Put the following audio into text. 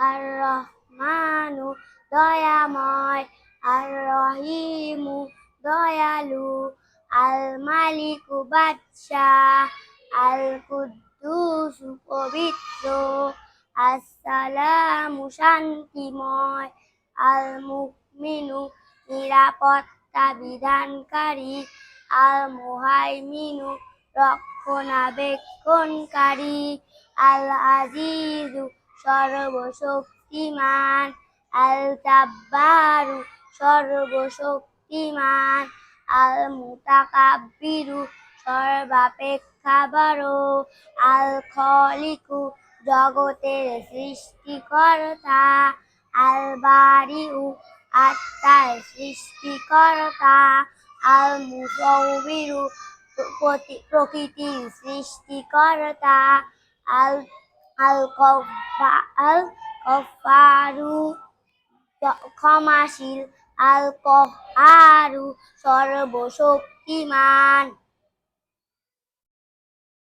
আর রহমানু দয়াময় আর দয়ালু আল মালিকু বাদশাহ আল কুদ্দুস পবিত্র আসসালামু শান্তিময় আল মুকমিনু নিরাপত্তা বিধানকারী আল মুহাইমিনু রক্ষণাবেক্ষণকারী আল আজিজু সর্বশক্তিমান আল জাব্বারু সর্বশক্তিমান আল মুতাকাব্বিরু সর্বাপেক্ষা বড় আল খলিকু জগতের সৃষ্টিকর্তা আল বারিউ আত্মার সৃষ্টিকর্তা আল মুসৌবিরু প্রকৃতির সৃষ্টিকর্তা, আল আল আল কফারু ক্ষমাশীল আল কহারু সর্বশক্তিমান।